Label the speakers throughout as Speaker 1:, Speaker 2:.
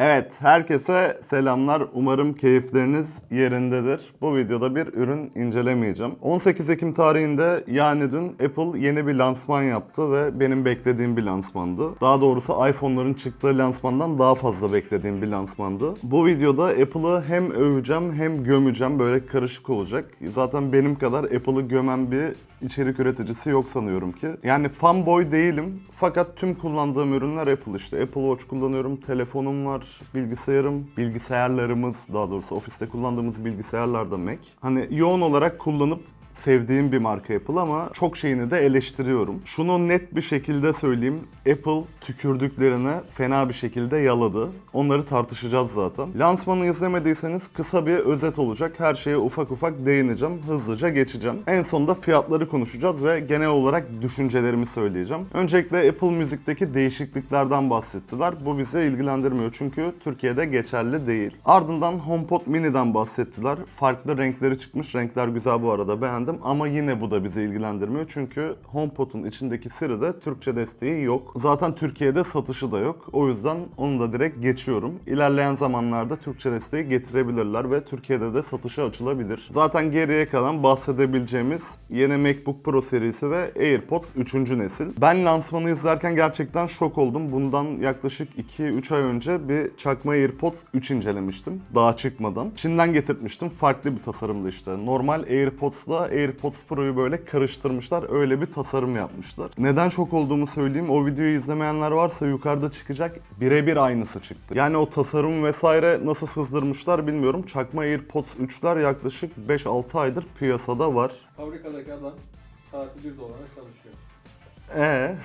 Speaker 1: Evet, herkese selamlar. Umarım keyifleriniz yerindedir. Bu videoda bir ürün incelemeyeceğim. 18 Ekim tarihinde yani dün Apple yeni bir lansman yaptı ve benim beklediğim bir lansmandı. Daha doğrusu iPhone'ların çıktığı lansmandan daha fazla beklediğim bir lansmandı. Bu videoda Apple'ı hem öveceğim hem gömeceğim. Böyle karışık olacak. Zaten benim kadar Apple'ı gömen bir içerik üreticisi yok sanıyorum ki. Yani fanboy değilim fakat tüm kullandığım ürünler Apple işte. Apple Watch kullanıyorum, telefonum var, bilgisayarım, bilgisayarlarımız daha doğrusu ofiste kullandığımız bilgisayarlar da Mac. Hani yoğun olarak kullanıp sevdiğim bir marka Apple ama çok şeyini de eleştiriyorum. Şunu net bir şekilde söyleyeyim. Apple tükürdüklerine fena bir şekilde yaladı. Onları tartışacağız zaten. Lansmanı izlemediyseniz kısa bir özet olacak. Her şeye ufak ufak değineceğim. Hızlıca geçeceğim. En sonunda fiyatları konuşacağız ve genel olarak düşüncelerimi söyleyeceğim. Öncelikle Apple Müzik'teki değişikliklerden bahsettiler. Bu bizi ilgilendirmiyor çünkü Türkiye'de geçerli değil. Ardından HomePod Mini'den bahsettiler. Farklı renkleri çıkmış. Renkler güzel bu arada beğendim ama yine bu da bizi ilgilendirmiyor çünkü HomePod'un içindeki Siri'de Türkçe desteği yok. Zaten Türkiye'de satışı da yok. O yüzden onu da direkt geçiyorum. İlerleyen zamanlarda Türkçe desteği getirebilirler ve Türkiye'de de satışa açılabilir. Zaten geriye kalan bahsedebileceğimiz yeni MacBook Pro serisi ve AirPods 3. nesil. Ben lansmanı izlerken gerçekten şok oldum. Bundan yaklaşık 2-3 ay önce bir çakma AirPods 3 incelemiştim. Daha çıkmadan. Çin'den getirtmiştim. Farklı bir tasarımdı işte. Normal AirPods'la AirPods Pro'yu böyle karıştırmışlar. Öyle bir tasarım yapmışlar. Neden şok olduğumu söyleyeyim. O videoyu izlemeyenler varsa yukarıda çıkacak. Birebir aynısı çıktı. Yani o tasarım vesaire nasıl sızdırmışlar bilmiyorum. Çakma AirPods 3'ler yaklaşık 5-6 aydır piyasada var.
Speaker 2: Fabrikadaki adam saati 1 dolara çalışıyor.
Speaker 1: Ee,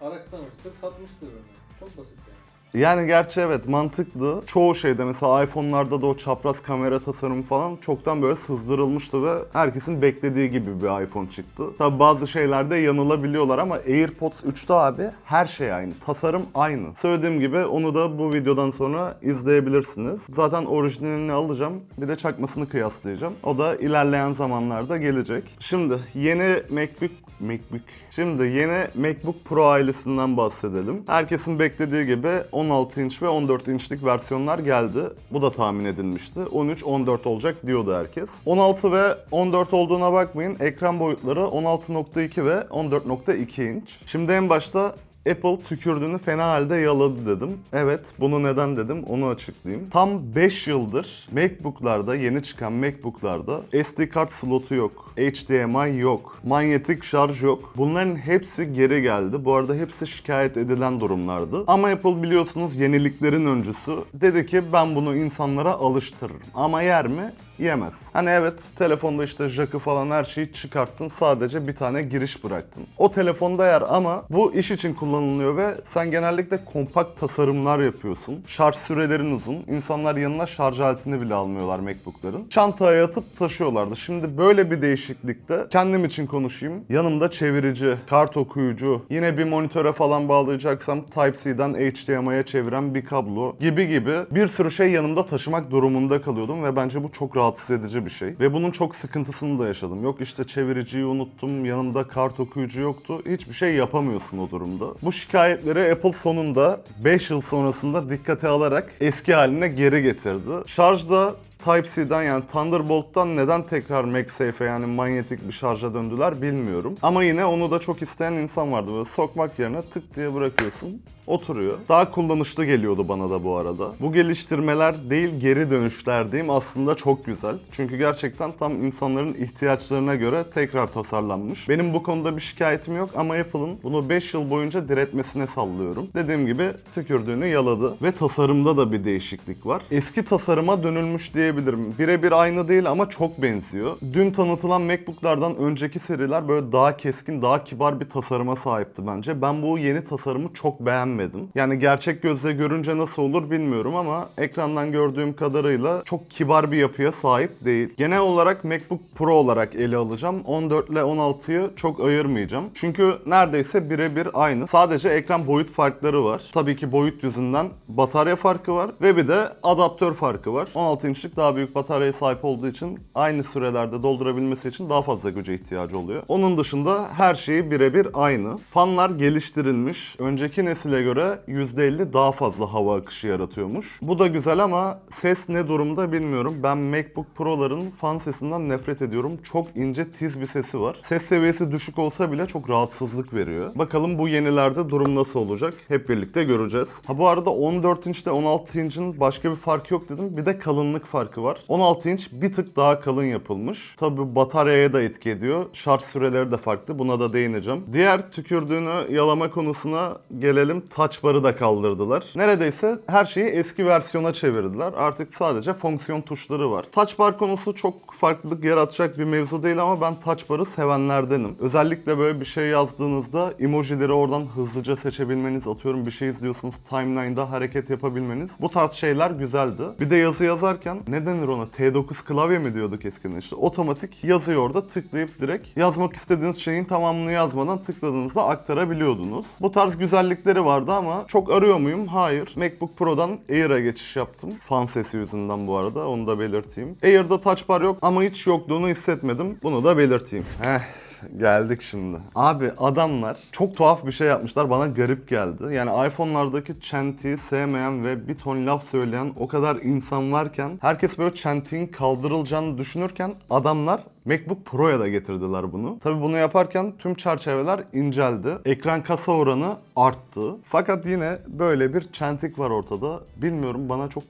Speaker 2: Araklamıştır, satmıştır onu. Çok basit yani.
Speaker 1: Yani gerçi evet mantıklı. Çoğu şeyde mesela iPhone'larda da o çapraz kamera tasarımı falan çoktan böyle sızdırılmıştı ve herkesin beklediği gibi bir iPhone çıktı. Tabi bazı şeylerde yanılabiliyorlar ama AirPods 3'te abi her şey aynı. Tasarım aynı. Söylediğim gibi onu da bu videodan sonra izleyebilirsiniz. Zaten orijinalini alacağım. Bir de çakmasını kıyaslayacağım. O da ilerleyen zamanlarda gelecek. Şimdi yeni MacBook MacBook. Şimdi yeni MacBook Pro ailesinden bahsedelim. Herkesin beklediği gibi 16 inç ve 14 inçlik versiyonlar geldi. Bu da tahmin edilmişti. 13, 14 olacak diyordu herkes. 16 ve 14 olduğuna bakmayın. Ekran boyutları 16.2 ve 14.2 inç. Şimdi en başta Apple tükürdüğünü fena halde yaladı dedim. Evet, bunu neden dedim onu açıklayayım. Tam 5 yıldır MacBook'larda, yeni çıkan MacBook'larda SD kart slotu yok, HDMI yok, manyetik şarj yok. Bunların hepsi geri geldi. Bu arada hepsi şikayet edilen durumlardı. Ama Apple biliyorsunuz yeniliklerin öncüsü. Dedi ki ben bunu insanlara alıştırırım. Ama yer mi? Yemez. Hani evet telefonda işte jack'ı falan her şeyi çıkarttın sadece bir tane giriş bıraktın. O telefonda yer ama bu iş için kullanılıyor ve sen genellikle kompakt tasarımlar yapıyorsun. Şarj sürelerin uzun. İnsanlar yanına şarj aletini bile almıyorlar MacBook'ların. Çantaya atıp taşıyorlardı. Şimdi böyle bir değişiklikte kendim için konuşayım. Yanımda çevirici, kart okuyucu, yine bir monitöre falan bağlayacaksam Type-C'den HDMI'ye çeviren bir kablo gibi gibi bir sürü şey yanımda taşımak durumunda kalıyordum ve bence bu çok rahatsız edici bir şey. Ve bunun çok sıkıntısını da yaşadım. Yok işte çeviriciyi unuttum, yanımda kart okuyucu yoktu. Hiçbir şey yapamıyorsun o durumda. Bu şikayetleri Apple sonunda 5 yıl sonrasında dikkate alarak eski haline geri getirdi. Şarjda Type-C'den yani Thunderbolt'tan neden tekrar MagSafe'e yani manyetik bir şarja döndüler bilmiyorum. Ama yine onu da çok isteyen insan vardı. Böyle sokmak yerine tık diye bırakıyorsun oturuyor. Daha kullanışlı geliyordu bana da bu arada. Bu geliştirmeler değil geri dönüşler diyeyim aslında çok güzel. Çünkü gerçekten tam insanların ihtiyaçlarına göre tekrar tasarlanmış. Benim bu konuda bir şikayetim yok ama Apple'ın bunu 5 yıl boyunca diretmesine sallıyorum. Dediğim gibi tükürdüğünü yaladı ve tasarımda da bir değişiklik var. Eski tasarıma dönülmüş diyebilirim. Birebir aynı değil ama çok benziyor. Dün tanıtılan MacBook'lardan önceki seriler böyle daha keskin, daha kibar bir tasarıma sahipti bence. Ben bu yeni tasarımı çok beğenmedim. Yani gerçek gözle görünce nasıl olur bilmiyorum ama ekrandan gördüğüm kadarıyla çok kibar bir yapıya sahip değil. Genel olarak MacBook Pro olarak ele alacağım. 14 ile 16'yı çok ayırmayacağım. Çünkü neredeyse birebir aynı. Sadece ekran boyut farkları var. Tabii ki boyut yüzünden batarya farkı var ve bir de adaptör farkı var. 16 inçlik daha büyük bataryaya sahip olduğu için aynı sürelerde doldurabilmesi için daha fazla güce ihtiyacı oluyor. Onun dışında her şeyi birebir aynı. Fanlar geliştirilmiş. Önceki nesile göre %50 daha fazla hava akışı yaratıyormuş. Bu da güzel ama ses ne durumda bilmiyorum. Ben MacBook Pro'ların fan sesinden nefret ediyorum. Çok ince tiz bir sesi var. Ses seviyesi düşük olsa bile çok rahatsızlık veriyor. Bakalım bu yenilerde durum nasıl olacak? Hep birlikte göreceğiz. Ha bu arada 14 inçte 16 inçin başka bir farkı yok dedim. Bir de kalınlık farkı var. 16 inç bir tık daha kalın yapılmış. Tabi bataryaya da etki ediyor. Şarj süreleri de farklı. Buna da değineceğim. Diğer tükürdüğünü yalama konusuna gelelim. Touch bar'ı da kaldırdılar. Neredeyse her şeyi eski versiyona çevirdiler. Artık sadece fonksiyon tuşları var. Touch bar konusu çok farklılık yaratacak bir mevzu değil ama ben touch bar'ı sevenlerdenim. Özellikle böyle bir şey yazdığınızda emojileri oradan hızlıca seçebilmeniz, atıyorum bir şey izliyorsunuz timeline'da hareket yapabilmeniz. Bu tarz şeyler güzeldi. Bir de yazı yazarken ne denir ona? T9 klavye mi diyorduk eskiden işte. Otomatik yazıyı orada tıklayıp direkt yazmak istediğiniz şeyin tamamını yazmadan tıkladığınızda aktarabiliyordunuz. Bu tarz güzellikleri vardı ama çok arıyor muyum? Hayır. MacBook Pro'dan Air'a geçiş yaptım. Fan sesi yüzünden bu arada onu da belirteyim. Air'da touch bar yok ama hiç yokluğunu hissetmedim. Bunu da belirteyim. Heh. Geldik şimdi. Abi adamlar çok tuhaf bir şey yapmışlar. Bana garip geldi. Yani iPhone'lardaki çentiği sevmeyen ve bir ton laf söyleyen o kadar insan varken herkes böyle çentiğin kaldırılacağını düşünürken adamlar MacBook Pro'ya da getirdiler bunu. Tabi bunu yaparken tüm çerçeveler inceldi. Ekran kasa oranı arttı. Fakat yine böyle bir çentik var ortada. Bilmiyorum bana çok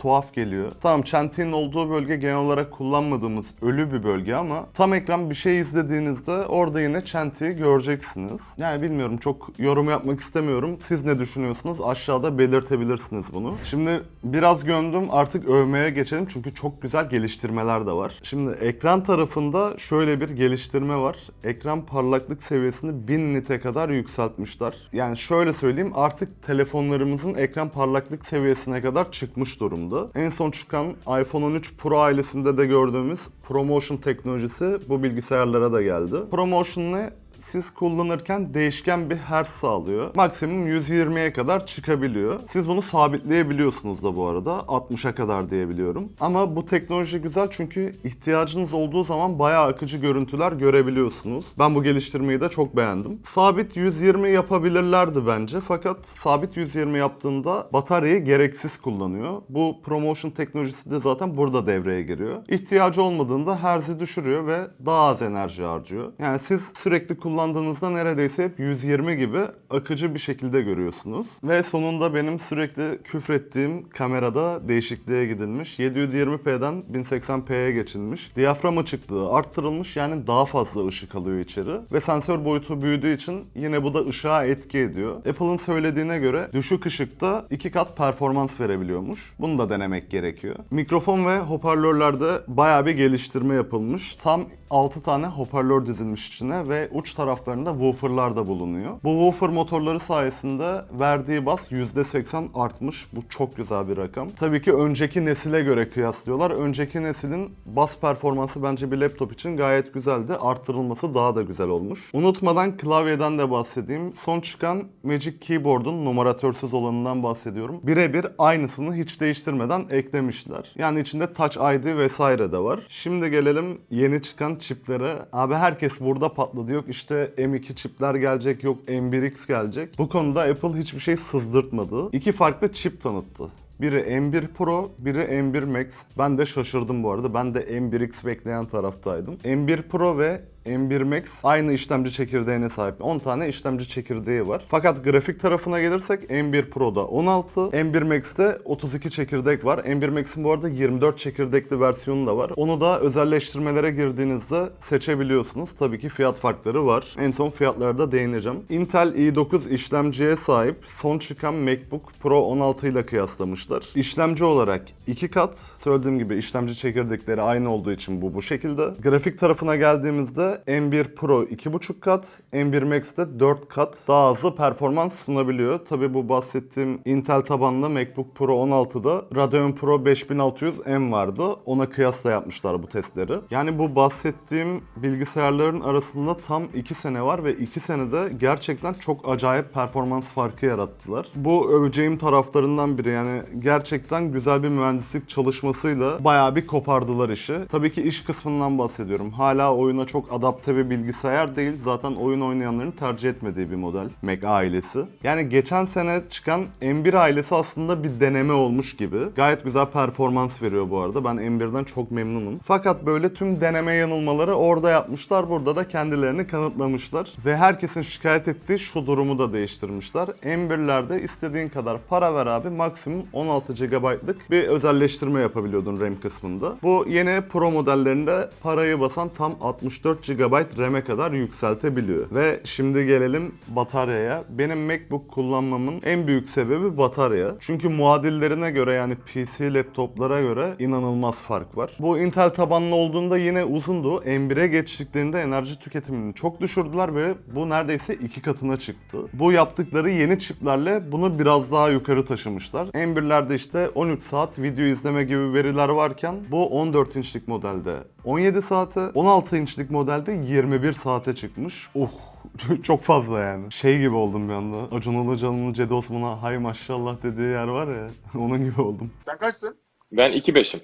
Speaker 1: tuhaf geliyor. Tamam çentiğin olduğu bölge genel olarak kullanmadığımız ölü bir bölge ama tam ekran bir şey izlediğinizde orada yine çentiği göreceksiniz. Yani bilmiyorum çok yorum yapmak istemiyorum. Siz ne düşünüyorsunuz? Aşağıda belirtebilirsiniz bunu. Şimdi biraz gömdüm artık övmeye geçelim çünkü çok güzel geliştirmeler de var. Şimdi ekran tarafında şöyle bir geliştirme var. Ekran parlaklık seviyesini 1000 nite kadar yükseltmişler. Yani şöyle söyleyeyim artık telefonlarımızın ekran parlaklık seviyesine kadar çıkmış durumda. En son çıkan iPhone 13 Pro ailesinde de gördüğümüz ProMotion teknolojisi bu bilgisayarlara da geldi. ProMotion ne? Siz kullanırken değişken bir hertz sağlıyor. Maksimum 120'ye kadar çıkabiliyor. Siz bunu sabitleyebiliyorsunuz da bu arada. 60'a kadar diyebiliyorum. Ama bu teknoloji güzel çünkü ihtiyacınız olduğu zaman bayağı akıcı görüntüler görebiliyorsunuz. Ben bu geliştirmeyi de çok beğendim. Sabit 120 yapabilirlerdi bence fakat sabit 120 yaptığında bataryayı gereksiz kullanıyor. Bu promotion teknolojisi de zaten burada devreye giriyor. İhtiyacı olmadığında herzi düşürüyor ve daha az enerji harcıyor. Yani siz sürekli kullandığınızda neredeyse hep 120 gibi akıcı bir şekilde görüyorsunuz. Ve sonunda benim sürekli küfrettiğim kamerada değişikliğe gidilmiş. 720p'den 1080p'ye geçilmiş. Diyafram açıklığı arttırılmış yani daha fazla ışık alıyor içeri. Ve sensör boyutu büyüdüğü için yine bu da ışığa etki ediyor. Apple'ın söylediğine göre düşük ışıkta iki kat performans verebiliyormuş. Bunu da denemek gerekiyor. Mikrofon ve hoparlörlerde bayağı bir geliştirme yapılmış. Tam 6 tane hoparlör dizilmiş içine ve uç taraflarında wooferlar da bulunuyor. Bu woofer motorları sayesinde verdiği bas %80 artmış. Bu çok güzel bir rakam. Tabii ki önceki nesile göre kıyaslıyorlar. Önceki neslin bas performansı bence bir laptop için gayet güzeldi. Arttırılması daha da güzel olmuş. Unutmadan klavyeden de bahsedeyim. Son çıkan Magic Keyboard'un numaratörsüz olanından bahsediyorum. Birebir aynısını hiç değiştirmeden eklemişler. Yani içinde Touch ID vesaire de var. Şimdi gelelim yeni çıkan çiplere. Abi herkes burada patladı. Yok işte M2 çipler gelecek, yok M1X gelecek. Bu konuda Apple hiçbir şey sızdırtmadı. İki farklı çip tanıttı. Biri M1 Pro, biri M1 Max. Ben de şaşırdım bu arada. Ben de M1X bekleyen taraftaydım. M1 Pro ve M1 Max aynı işlemci çekirdeğine sahip. 10 tane işlemci çekirdeği var. Fakat grafik tarafına gelirsek M1 Pro'da 16, M1 Max'te 32 çekirdek var. M1 Max'in bu arada 24 çekirdekli versiyonu da var. Onu da özelleştirmelere girdiğinizde seçebiliyorsunuz. Tabii ki fiyat farkları var. En son fiyatlara da değineceğim. Intel i9 işlemciye sahip son çıkan MacBook Pro 16 ile kıyaslamışlar. İşlemci olarak 2 kat. Söylediğim gibi işlemci çekirdekleri aynı olduğu için bu bu şekilde. Grafik tarafına geldiğimizde M1 Pro 2,5 kat, M1 Max'te 4 kat daha hızlı performans sunabiliyor. Tabi bu bahsettiğim Intel tabanlı MacBook Pro 16'da Radeon Pro 5600M vardı. Ona kıyasla yapmışlar bu testleri. Yani bu bahsettiğim bilgisayarların arasında tam 2 sene var ve 2 senede gerçekten çok acayip performans farkı yarattılar. Bu öveceğim taraflarından biri yani gerçekten güzel bir mühendislik çalışmasıyla bayağı bir kopardılar işi. Tabii ki iş kısmından bahsediyorum. Hala oyuna çok adapte bir bilgisayar değil. Zaten oyun oynayanların tercih etmediği bir model Mac ailesi. Yani geçen sene çıkan M1 ailesi aslında bir deneme olmuş gibi. Gayet güzel performans veriyor bu arada. Ben M1'den çok memnunum. Fakat böyle tüm deneme yanılmaları orada yapmışlar. Burada da kendilerini kanıtlamışlar. Ve herkesin şikayet ettiği şu durumu da değiştirmişler. M1'lerde istediğin kadar para ver abi. Maksimum 16 GB'lık bir özelleştirme yapabiliyordun RAM kısmında. Bu yeni Pro modellerinde parayı basan tam 64 GB RAM'e kadar yükseltebiliyor. Ve şimdi gelelim bataryaya. Benim MacBook kullanmamın en büyük sebebi batarya. Çünkü muadillerine göre yani PC laptoplara göre inanılmaz fark var. Bu Intel tabanlı olduğunda yine uzundu. M1'e geçtiklerinde enerji tüketimini çok düşürdüler ve bu neredeyse iki katına çıktı. Bu yaptıkları yeni çiplerle bunu biraz daha yukarı taşımışlar. M1'lerde işte 13 saat video izleme gibi veriler varken bu 14 inçlik modelde 17 saate, 16 inçlik modelde 21 saate çıkmış. Uh çok fazla yani. Şey gibi oldum bir anda. Acun Ilıcalı'nın Cedi Osman'a hay maşallah dediği yer var ya. Onun gibi oldum.
Speaker 3: Sen kaçsın?
Speaker 4: Ben 2.5'im.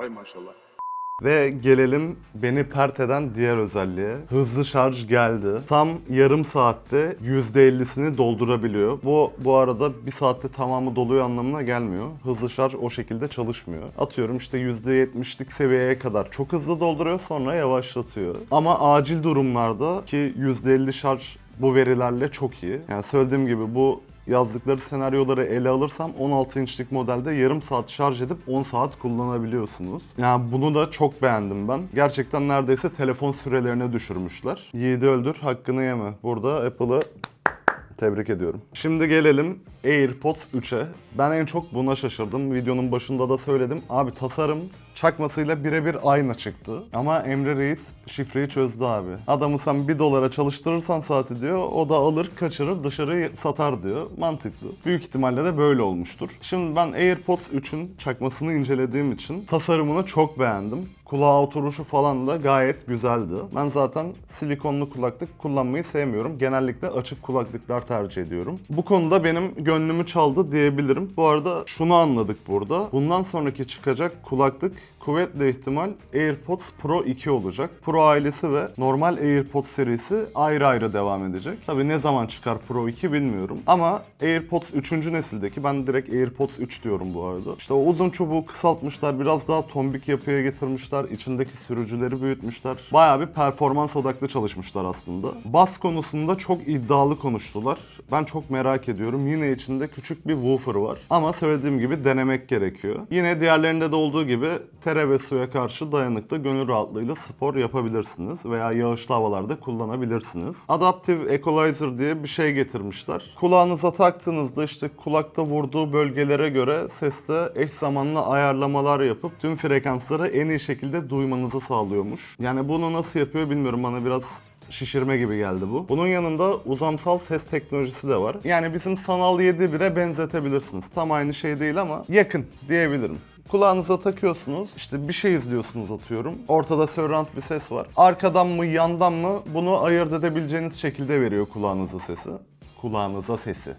Speaker 3: Ay maşallah.
Speaker 1: Ve gelelim beni pert eden diğer özelliğe. Hızlı şarj geldi. Tam yarım saatte %50'sini doldurabiliyor. Bu bu arada bir saatte tamamı doluyor anlamına gelmiyor. Hızlı şarj o şekilde çalışmıyor. Atıyorum işte %70'lik seviyeye kadar çok hızlı dolduruyor sonra yavaşlatıyor. Ama acil durumlarda ki %50 şarj bu verilerle çok iyi. Yani söylediğim gibi bu yazdıkları senaryoları ele alırsam 16 inçlik modelde yarım saat şarj edip 10 saat kullanabiliyorsunuz. Yani bunu da çok beğendim ben. Gerçekten neredeyse telefon sürelerini düşürmüşler. Yiğidi öldür, hakkını yeme. Burada Apple'ı Tebrik ediyorum. Şimdi gelelim AirPods 3'e. Ben en çok buna şaşırdım. Videonun başında da söyledim. Abi tasarım çakmasıyla birebir aynı çıktı. Ama Emre Reis şifreyi çözdü abi. Adamı sen 1 dolara çalıştırırsan saati diyor. O da alır kaçırır dışarı satar diyor. Mantıklı. Büyük ihtimalle de böyle olmuştur. Şimdi ben AirPods 3'ün çakmasını incelediğim için tasarımını çok beğendim. Kulağa oturuşu falan da gayet güzeldi. Ben zaten silikonlu kulaklık kullanmayı sevmiyorum. Genellikle açık kulaklıklar tercih ediyorum. Bu konuda benim gönlümü çaldı diyebilirim. Bu arada şunu anladık burada. Bundan sonraki çıkacak kulaklık kuvvetle ihtimal AirPods Pro 2 olacak. Pro ailesi ve normal AirPods serisi ayrı ayrı devam edecek. Tabi ne zaman çıkar Pro 2 bilmiyorum. Ama AirPods 3. nesildeki ben direkt AirPods 3 diyorum bu arada. İşte o uzun çubuğu kısaltmışlar. Biraz daha tombik yapıya getirmişler. içindeki sürücüleri büyütmüşler. Bayağı bir performans odaklı çalışmışlar aslında. Bas konusunda çok iddialı konuştular. Ben çok merak ediyorum. Yine içinde küçük bir woofer var. Ama söylediğim gibi denemek gerekiyor. Yine diğerlerinde de olduğu gibi tere ve suya karşı dayanıklı gönül rahatlığıyla spor yapabilirsiniz veya yağışlı havalarda kullanabilirsiniz. Adaptive Equalizer diye bir şey getirmişler. Kulağınıza taktığınızda işte kulakta vurduğu bölgelere göre seste eş zamanlı ayarlamalar yapıp tüm frekansları en iyi şekilde duymanızı sağlıyormuş. Yani bunu nasıl yapıyor bilmiyorum bana biraz şişirme gibi geldi bu. Bunun yanında uzamsal ses teknolojisi de var. Yani bizim sanal 7.1'e benzetebilirsiniz. Tam aynı şey değil ama yakın diyebilirim. Kulağınıza takıyorsunuz, işte bir şey izliyorsunuz atıyorum. Ortada surround bir ses var. Arkadan mı, yandan mı bunu ayırt edebileceğiniz şekilde veriyor kulağınıza sesi. Kulağınıza sesi.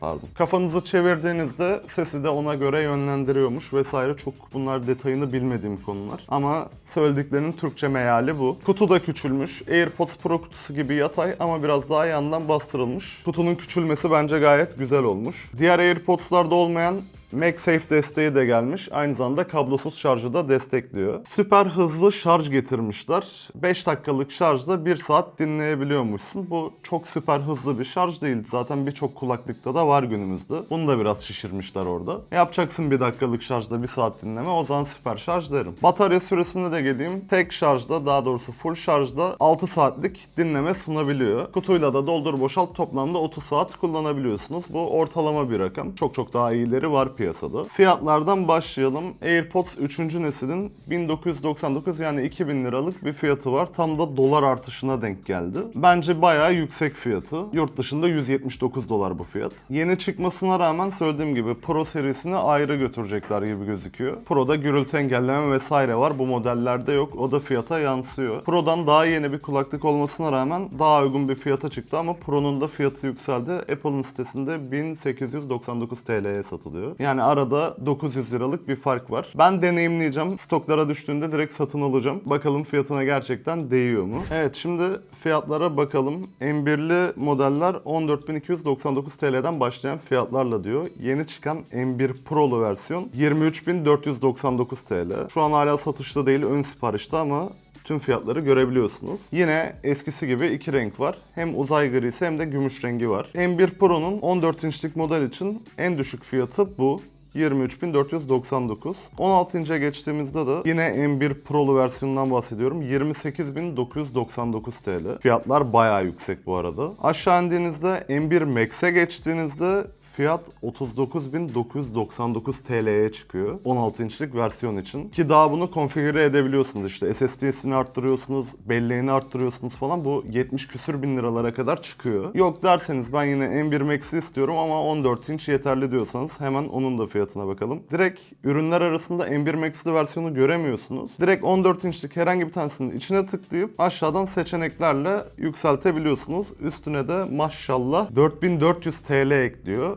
Speaker 1: Pardon. Kafanızı çevirdiğinizde sesi de ona göre yönlendiriyormuş vesaire. Çok bunlar detayını bilmediğim konular. Ama söylediklerinin Türkçe meali bu. Kutu da küçülmüş. AirPods Pro kutusu gibi yatay ama biraz daha yandan bastırılmış. Kutunun küçülmesi bence gayet güzel olmuş. Diğer AirPods'larda olmayan MagSafe desteği de gelmiş. Aynı zamanda kablosuz şarjı da destekliyor. Süper hızlı şarj getirmişler. 5 dakikalık şarjda 1 saat dinleyebiliyormuşsun. Bu çok süper hızlı bir şarj değil. Zaten birçok kulaklıkta da var günümüzde. Bunu da biraz şişirmişler orada. Yapacaksın 1 dakikalık şarjda 1 saat dinleme. O zaman süper şarj derim. Batarya süresinde de geleyim. Tek şarjda daha doğrusu full şarjda 6 saatlik dinleme sunabiliyor. Kutuyla da doldur boşalt toplamda 30 saat kullanabiliyorsunuz. Bu ortalama bir rakam. Çok çok daha iyileri var piyasada. Fiyatlardan başlayalım. AirPods 3. neslin 1999 yani 2000 liralık bir fiyatı var. Tam da dolar artışına denk geldi. Bence bayağı yüksek fiyatı. Yurt dışında 179 dolar bu fiyat. Yeni çıkmasına rağmen söylediğim gibi Pro serisini ayrı götürecekler gibi gözüküyor. Pro'da gürültü engelleme vesaire var. Bu modellerde yok. O da fiyata yansıyor. Pro'dan daha yeni bir kulaklık olmasına rağmen daha uygun bir fiyata çıktı ama Pro'nun da fiyatı yükseldi. Apple'ın sitesinde 1899 TL'ye satılıyor. Yani arada 900 liralık bir fark var. Ben deneyimleyeceğim. Stoklara düştüğünde direkt satın alacağım. Bakalım fiyatına gerçekten değiyor mu? Evet şimdi fiyatlara bakalım. M1'li modeller 14.299 TL'den başlayan fiyatlarla diyor. Yeni çıkan M1 Pro'lu versiyon 23.499 TL. Şu an hala satışta değil ön siparişte ama tüm fiyatları görebiliyorsunuz. Yine eskisi gibi iki renk var. Hem uzay grisi hem de gümüş rengi var. M1 Pro'nun 14 inçlik model için en düşük fiyatı bu. 23.499. 16 inçe geçtiğimizde de yine M1 Pro'lu versiyonundan bahsediyorum. 28.999 TL. Fiyatlar bayağı yüksek bu arada. Aşağı indiğinizde M1 Max'e geçtiğinizde Fiyat 39.999 TL'ye çıkıyor 16 inçlik versiyon için. Ki daha bunu konfigüre edebiliyorsunuz işte SSD'sini arttırıyorsunuz, belleğini arttırıyorsunuz falan bu 70 küsür bin liralara kadar çıkıyor. Yok derseniz ben yine M1 Max'i istiyorum ama 14 inç yeterli diyorsanız hemen onun da fiyatına bakalım. Direkt ürünler arasında M1 Max'li versiyonu göremiyorsunuz. Direkt 14 inçlik herhangi bir tanesinin içine tıklayıp aşağıdan seçeneklerle yükseltebiliyorsunuz. Üstüne de maşallah 4400 TL ekliyor.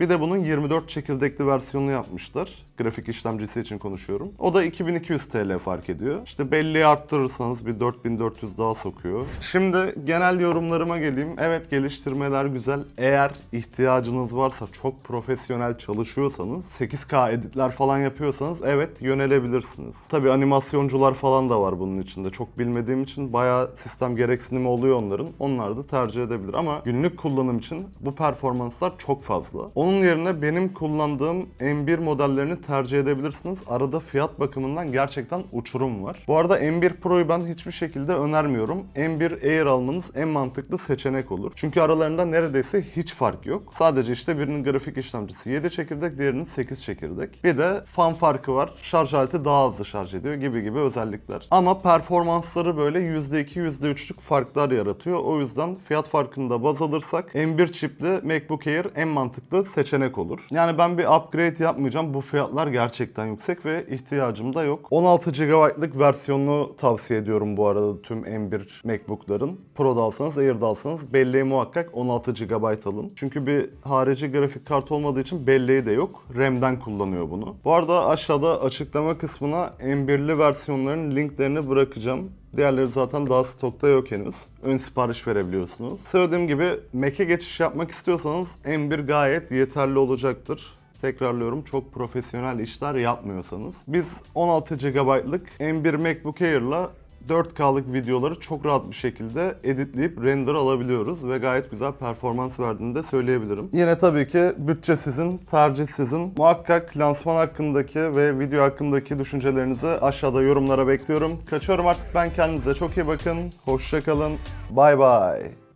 Speaker 1: Bir de bunun 24 çekirdekli versiyonunu yapmışlar. Grafik işlemcisi için konuşuyorum. O da 2200 TL fark ediyor. İşte belleği arttırırsanız bir 4400 daha sokuyor. Şimdi genel yorumlarıma geleyim. Evet geliştirmeler güzel. Eğer ihtiyacınız varsa çok profesyonel çalışıyorsanız 8K editler falan yapıyorsanız evet yönelebilirsiniz. Tabi animasyoncular falan da var bunun içinde. Çok bilmediğim için bayağı sistem gereksinimi oluyor onların. Onlar da tercih edebilir ama günlük kullanım için bu performanslar çok fazla. Onun yerine benim kullandığım M1 modellerini tercih edebilirsiniz. Arada fiyat bakımından gerçekten uçurum var. Bu arada M1 Pro'yu ben hiçbir şekilde önermiyorum. M1 Air almanız en mantıklı seçenek olur. Çünkü aralarında neredeyse hiç fark yok. Sadece işte birinin grafik işlemcisi 7 çekirdek, diğerinin 8 çekirdek. Bir de fan farkı var. Şarj aleti daha hızlı şarj ediyor gibi gibi özellikler. Ama performansları böyle %2, %3'lük farklar yaratıyor. O yüzden fiyat farkını da baz alırsak M1 çipli MacBook Air en mantıklı seçenek olur. Yani ben bir upgrade yapmayacağım. Bu fiyatlar gerçekten yüksek ve ihtiyacım da yok. 16 GB'lık versiyonunu tavsiye ediyorum bu arada tüm M1 MacBook'ların. Pro'da alsanız, Air'da alsanız belleği muhakkak 16 GB alın. Çünkü bir harici grafik kartı olmadığı için belleği de yok. RAM'den kullanıyor bunu. Bu arada aşağıda açıklama kısmına M1'li versiyonların linklerini bırakacağım. Diğerleri zaten daha stokta yok henüz. Ön sipariş verebiliyorsunuz. Söylediğim gibi Mac'e geçiş yapmak istiyorsanız M1 gayet yeterli olacaktır. Tekrarlıyorum çok profesyonel işler yapmıyorsanız. Biz 16 GB'lık M1 MacBook Air'la 4K'lık videoları çok rahat bir şekilde editleyip render alabiliyoruz ve gayet güzel performans verdiğini de söyleyebilirim. Yine tabii ki bütçe sizin, tercih sizin. Muhakkak lansman hakkındaki ve video hakkındaki düşüncelerinizi aşağıda yorumlara bekliyorum. Kaçıyorum artık ben kendinize çok iyi bakın. Hoşçakalın. Bay bay.